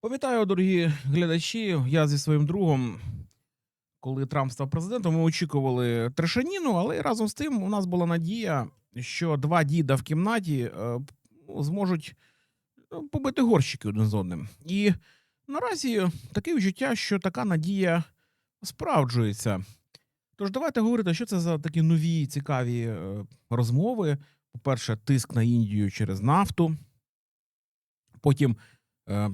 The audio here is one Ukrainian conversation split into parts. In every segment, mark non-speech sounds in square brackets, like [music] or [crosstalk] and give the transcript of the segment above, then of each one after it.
Пам'ятаю, дорогі глядачі, я зі своїм другом, коли Трамп став президентом, ми очікували трешаніну, але разом з тим у нас була надія, що два діда в кімнаті е, ну, зможуть ну, побити горщики один з одним. І наразі таке відчуття, що така надія справджується. Тож давайте говорити, що це за такі нові цікаві е, розмови. По-перше, тиск на Індію через нафту. Потім, е,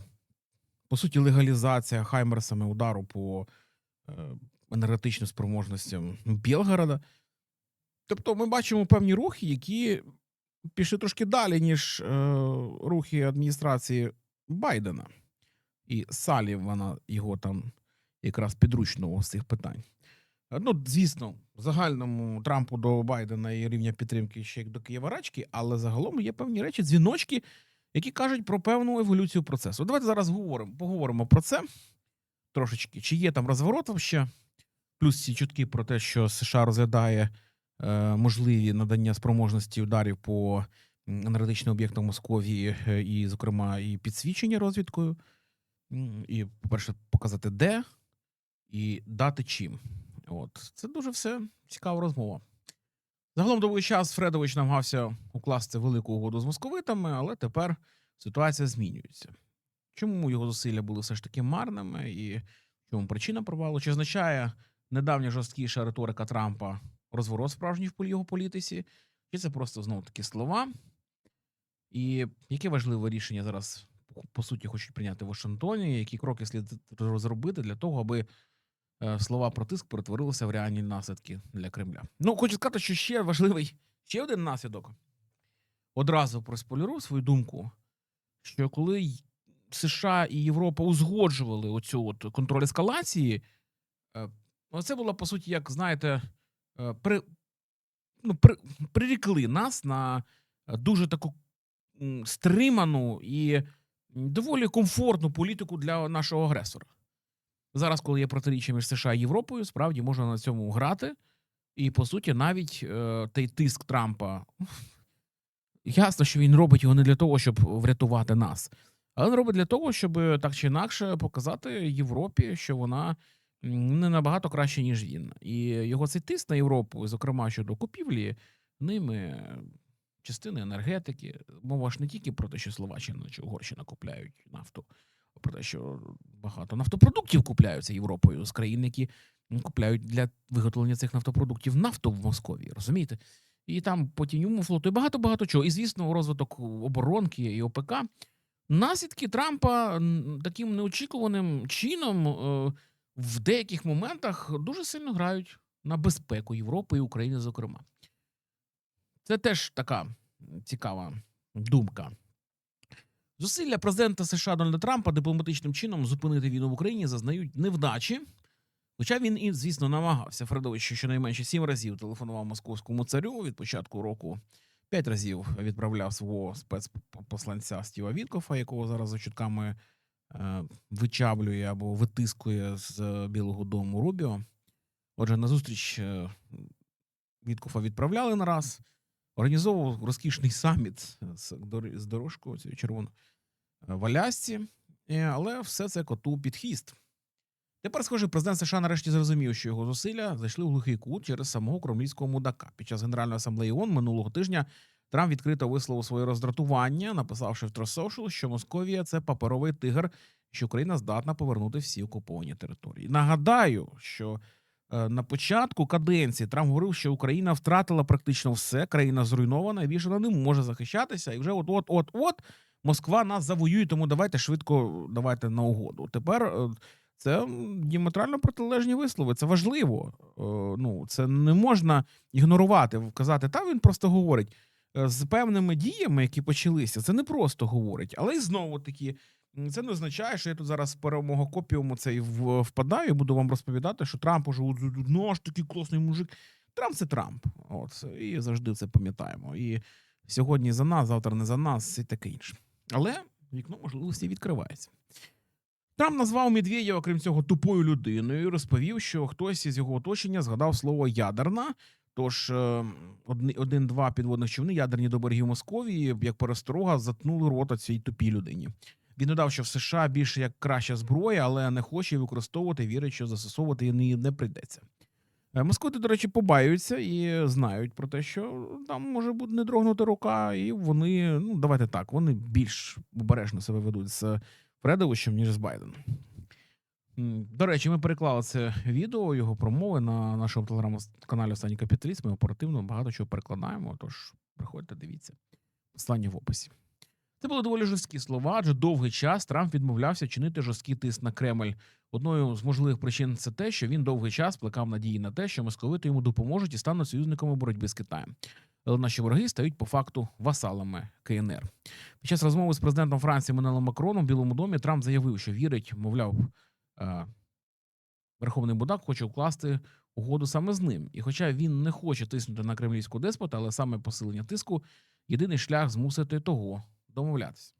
по суті, легалізація Хаймерсами удару по е, енергетичним спроможностям Білгорода. Тобто, ми бачимо певні рухи, які пішли трошки далі, ніж е, рухи адміністрації Байдена. І Салівана його там якраз підручного з цих питань. Е, Ну, звісно, в загальному Трампу до Байдена і рівня підтримки ще як до Києва рачки, але загалом є певні речі, дзвіночки, які кажуть про певну еволюцію процесу. Давайте зараз говоримо, поговоримо про це трошечки. Чи є там розворот ще? Плюс ці чутки про те, що США розглядає е, можливі надання спроможності ударів по енергетичним об'єктам Московії, е, і, зокрема, і підсвічення розвідкою. І, по-перше, показати де і дати чим. От це дуже все цікава розмова. Загалом довгий час Фредович намагався укласти велику угоду з московитами, але тепер ситуація змінюється. Чому його зусилля були все ж таки марними, і чому причина провалу? Чи означає недавня жорсткіша риторика Трампа розворот справжній в його політиці? Чи це просто знову таки слова? І яке важливе рішення зараз по суті хочуть прийняти в Вашингтоні? Які кроки слід зробити для того, аби слова про тиск перетворилися в реальні наслідки для Кремля. Ну, хочу сказати, що ще важливий ще один наслідок. Одразу проспойлерую свою думку, що коли США і Європа узгоджували оцю от контроль ескалації, е, ну, це було по суті, як знаєте, е, при, ну, при, прирікли нас на е, дуже таку стриману і доволі комфортну політику для нашого агресора. Зараз, коли є протиріччя між США і Європою, справді можна на цьому грати. І по суті, навіть е, той тиск Трампа [laughs] ясно, що він робить його не для того, щоб врятувати нас, але він робить для того, щоб е, так чи інакше показати Європі, що вона не набагато краще, ніж він. І його цей тиск на Європу, зокрема щодо купівлі, ними частини енергетики. Мова ж не тільки про те, що Словаччина чи Угорщина купляють нафту, про те, що багато нафтопродуктів купляються Європою з країн, які купляють для виготовлення цих нафтопродуктів нафту в Московії, розумієте? І там по тіньому флоту, і багато-багато чого. І, звісно, розвиток оборонки і ОПК. Наслідки Трампа таким неочікуваним чином е, в деяких моментах дуже сильно грають на безпеку Європи і України, зокрема. Це теж така цікава думка. Зусилля президента США Дональда Трампа дипломатичним чином зупинити війну в Україні зазнають невдачі. Хоча він і, звісно, намагався. Фредович щонайменше сім разів телефонував московському царю від початку року. П'ять разів відправляв свого спецпосланця Стіва Віткофа, якого зараз за чутками е, вичавлює або витискує з Білого Дому Рубіо. Отже, на зустріч е, Віткофа відправляли на раз, організовував розкішний саміт з, з дорожкою цією червоною в Алясці, Е, але все це коту під хвіст. Тепер, схоже, президент США нарешті зрозумів, що його зусилля зайшли в глухий кут через самого кремлівського мудака. Під час Генеральної асамблеї ООН минулого тижня Трамп відкрито висловив своє роздратування, написавши в Trust що Московія це паперовий тигр, що Україна здатна повернути всі окуповані території. Нагадаю, що е, на початку каденції Трамп говорив, що Україна втратила практично все, країна зруйнована, і більше вона не може захищатися. І вже от от от от Москва нас завоює, тому давайте швидко давайте на угоду. Тепер. е, це діаметрально протилежні вислови. Це важливо. Е, Ну, це не можна ігнорувати, вказати. Та він просто говорить е, з певними діями, які почалися. Це не просто говорить, але й знову таки. Це не означає, що я тут зараз перемого копіуму цей впадаю і буду вам розповідати, що Трамп уже «От, ну, ж такий класний мужик. Трамп це Трамп. От і завжди це пам'ятаємо. І сьогодні за нас, завтра не за нас, і таке інше. Але вікно можливості відкривається. Трамп назвав Медведєва, крім цього, тупою людиною. і Розповів, що хтось із його оточення згадав слово ядерна. Тож е, один-два підводних човни ядерні до берегів Московії, як пересторога, затнули рота цій тупій людині. Він додав, що в США більше як краща зброя, але не хоче використовувати, вірить, що застосовувати її не прийдеться. Е, Москвити, до речі, побаюються і знають про те, що там може бути не дрогнути рука, і вони, ну давайте так, вони більш обережно себе ведуть з Фредовичем, ніж з Байденом. До речі, ми переклали це відео, його промови на нашому телеграм-каналі Останній капіталіст. Ми оперативно багато чого перекладаємо. Тож приходьте, дивіться. Послання в описі. Це були доволі жорсткі слова, адже довгий час Трамп відмовлявся чинити жорсткий тиск на Кремль. Одною з можливих причин це те, що він довгий час плекав надії на те, що московити йому допоможуть і стануть союзниками у боротьбі з Китаєм. Але наші вороги стають по факту васалами КНР. Під час розмови з президентом Франції Менелом Макроном в Білому домі Трамп заявив, що вірить, мовляв, е, Верховний Будак хоче укласти угоду саме з ним. І хоча він не хоче тиснути на кремлівську деспота, але саме посилення тиску єдиний шлях змусити того домовлятися.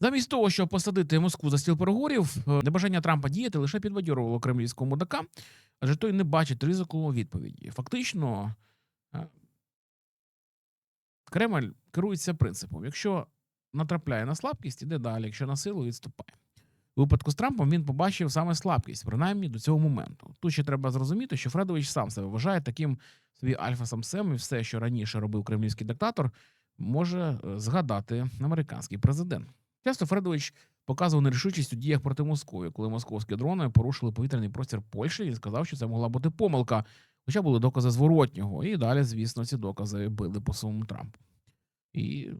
Замість того, щоб посадити Москву за стіл переговорів, е, небажання Трампа діяти лише підбадьорувало кремлівського мудака, адже той не бачить ризику відповіді. Фактично, е, Кремль керується принципом: якщо натрапляє на слабкість, іде далі, якщо на силу відступає. У випадку з Трампом він побачив саме слабкість, принаймні до цього моменту. Тут ще треба зрозуміти, що Фредович сам себе вважає таким собі альфа-самсем, і все, що раніше робив кремлівський диктатор, може е, згадати американський президент. Часто Фредович показував нерішучість у діях проти Москви, коли московські дрони порушили повітряний простір Польщі. Він сказав, що це могла бути помилка, хоча були докази зворотнього. І далі, звісно, ці докази били по самому Трампу. І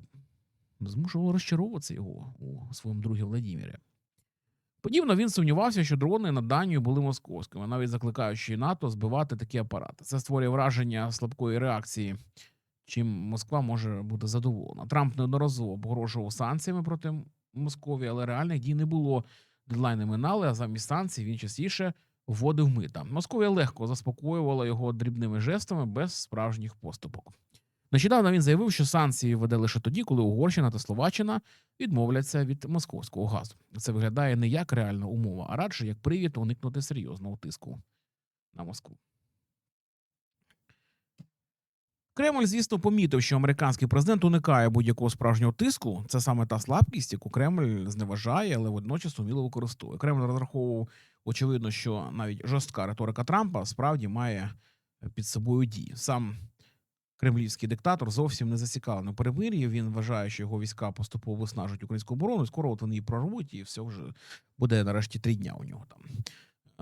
змушувало розчаровуватися його у своєму другі Владімірі. Подібно він сумнівався, що дрони над Данією були московськими, навіть закликаючи НАТО збивати такі апарати. Це створює враження слабкої реакції, чим Москва може бути задоволена. Трамп неодноразово погрожував санкціями проти Московії, але реальних дій не було. Дедлайни минали, а замість санкцій він частіше вводив мита. Московія легко заспокоювала його дрібними жестами без справжніх поступок. Нещодавно він заявив, що санкції веде лише тоді, коли Угорщина та Словаччина відмовляться від московського газу. Це виглядає не як реальна умова, а радше як привід уникнути серйозного тиску на Москву. Кремль, звісно, помітив, що американський президент уникає будь-якого справжнього тиску. Це саме та слабкість, яку Кремль зневажає, але водночас уміло використовує. Кремль розраховував, очевидно, що навіть жорстка риторика Трампа справді має під собою дії. Сам кремлівський диктатор зовсім не зацікавлений у перемир'ї. Він вважає, що його війська поступово виснажують українську оборону. Скоро от вони її прорвуть, і все вже буде нарешті три дня у нього там.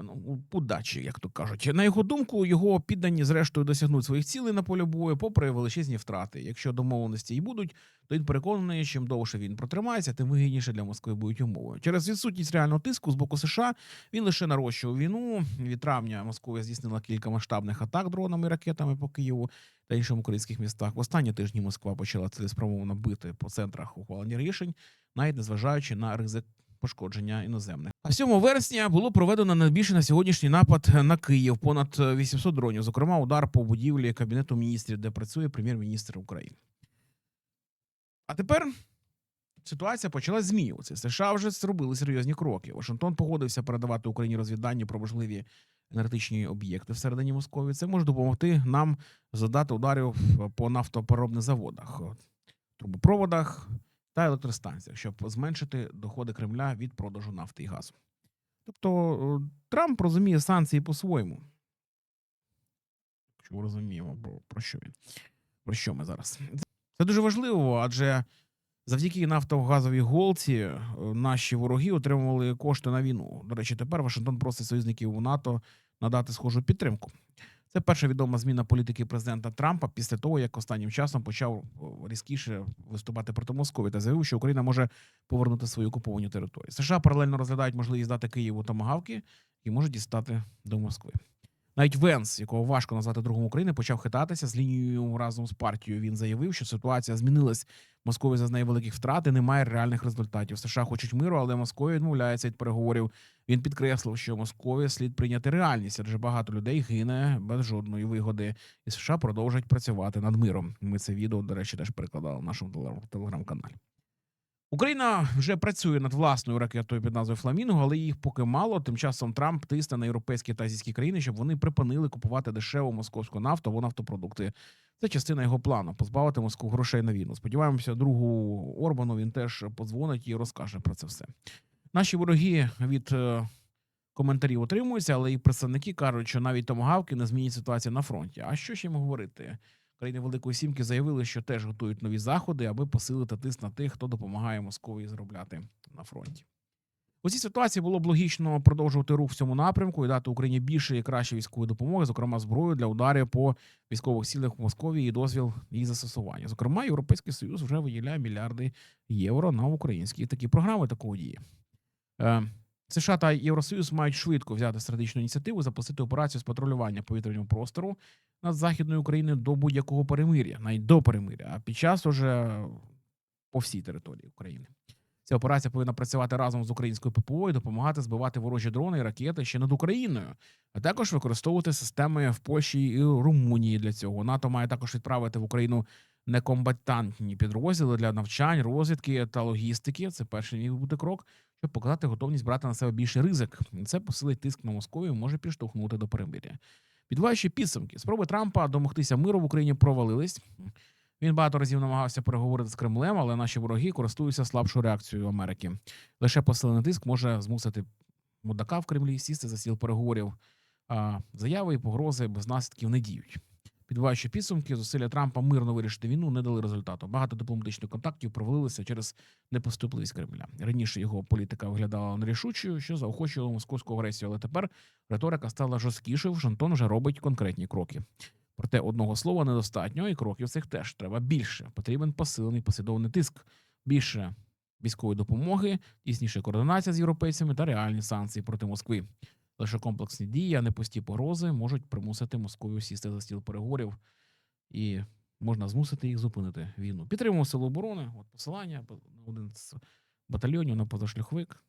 Ну, удачі, як то кажуть. На його думку, його піддані зрештою досягнуть своїх цілей на полі бою, попри величезні втрати. Якщо домовленості і будуть, то він переконаний, чим довше він протримається, тим вигідніше для Москви будуть умови. Через відсутність реального тиску з боку США він лише нарощував війну. Від травня Москва здійснила кілька масштабних атак дронами і ракетами по Києву та іншим українських містах. В останні тижні Москва почала цілеспрямовано бити по центрах ухвалення рішень, навіть незважаючи на ризик пошкодження іноземних. А 7 вересня було проведено найбільший на сьогоднішній напад на Київ. Понад 800 дронів. Зокрема, удар по будівлі кабінету міністрів, де працює прем'єр-міністр України. А тепер ситуація почала змінюватися. США вже зробили серйозні кроки. Вашингтон погодився передавати Україні розвіддані про важливі енергетичні об'єкти всередині Московії. Це може допомогти нам задати ударів по нафтопереробних заводах, трубопроводах та електростанціях, щоб зменшити доходи Кремля від продажу нафти і газу. Тобто е, Трамп розуміє санкції по-своєму. Якщо розуміємо, про що він? Про що ми зараз? Це дуже важливо, адже завдяки нафтогазовій голці е, наші вороги отримували кошти на війну. До речі, тепер Вашингтон просить союзників у НАТО надати схожу підтримку. Це перша відома зміна політики президента Трампа після того, як останнім часом почав різкіше виступати проти Москви та заявив, що Україна може повернути свої окуповані території. США паралельно розглядають можливість дати Києву томагавки і можуть дістати до Москви. Навіть Венс, якого важко назвати другом України, почав хитатися з лінією разом з партією. Він заявив, що ситуація змінилась. Москові зазнає великих втрат і немає реальних результатів. США хочуть миру, але Московія відмовляється від переговорів. Він підкреслив, що Москові слід прийняти реальність, адже багато людей гине без жодної вигоди, і США продовжують працювати над миром. Ми це відео, до речі, теж перекладали в нашому телеграм-каналі. Україна вже працює над власною ракетою під назвою Фламінго, але їх поки мало. Тим часом Трамп тисне на європейські та азійські країни, щоб вони припинили купувати дешеву московську нафту або нафтопродукти. Це частина його плану позбавити Москву грошей на війну. Сподіваємося, другу Орбану він теж подзвонить і розкаже про це все. Наші вороги від е, коментарів утримуються, але і представники кажуть, що навіть томагавки не змінять ситуацію на фронті. А що ще їм говорити? Країни Великої Сімки заявили, що теж готують нові заходи, аби посилити тиск на тих, хто допомагає Московії заробляти на фронті. У цій ситуації було б логічно продовжувати рух в цьому напрямку і дати Україні більше і краще військової допомоги, зокрема зброю для ударів по військових цілях в Москві і дозвіл її застосування. Зокрема, Європейський Союз вже виділяє мільярди євро на українські такі програми такого дії. США та Євросоюз мають швидко взяти стратегічну ініціативу, запустити операцію з патрулювання повітряного простору над західною Україною до будь-якого перемир'я, навіть до перемир'я, а під час уже по всій території України. Ця операція повинна працювати разом з українською ППО і допомагати збивати ворожі дрони і ракети ще над Україною, а також використовувати системи в Польщі і Румунії для цього. НАТО має також відправити в Україну некомбатантні підрозділи для навчань, розвідки та логістики. Це перший бути крок, щоб показати готовність брати на себе більший ризик. Це посилить тиск на Московію, може підштовхнути до перемир'я. Підваючи підсумки, спроби Трампа домогтися миру в Україні провалились. Він багато разів намагався переговорити з Кремлем, але наші вороги користуються слабшою реакцією Америки. Лише посилений тиск може змусити мудака в Кремлі сісти за стіл переговорів. А заяви і погрози без наслідків не діють. Підбиваючи підсумки, зусилля Трампа мирно вирішити війну не дали результату. Багато дипломатичних контактів провалилися через непоступливість Кремля. Раніше його політика виглядала нерішучою, що заохочувало московську агресію, але тепер риторика стала жорсткішою. Вашингтон вже робить конкретні кроки. Проте одного слова недостатньо, і кроків цих теж треба більше. Потрібен посилений послідовний тиск, більше військової допомоги, тісніша координація з європейцями та реальні санкції проти Москви. Лише комплексні дії, а не пусті погрози можуть примусити Московію сісти за стіл переговорів і можна змусити їх зупинити війну. Підтримуємо силу оборони. От посилання на один з батальйонів на позашляховик.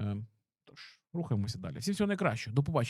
Е, Тож рухаємося далі. Всім всього найкращого. До побачення.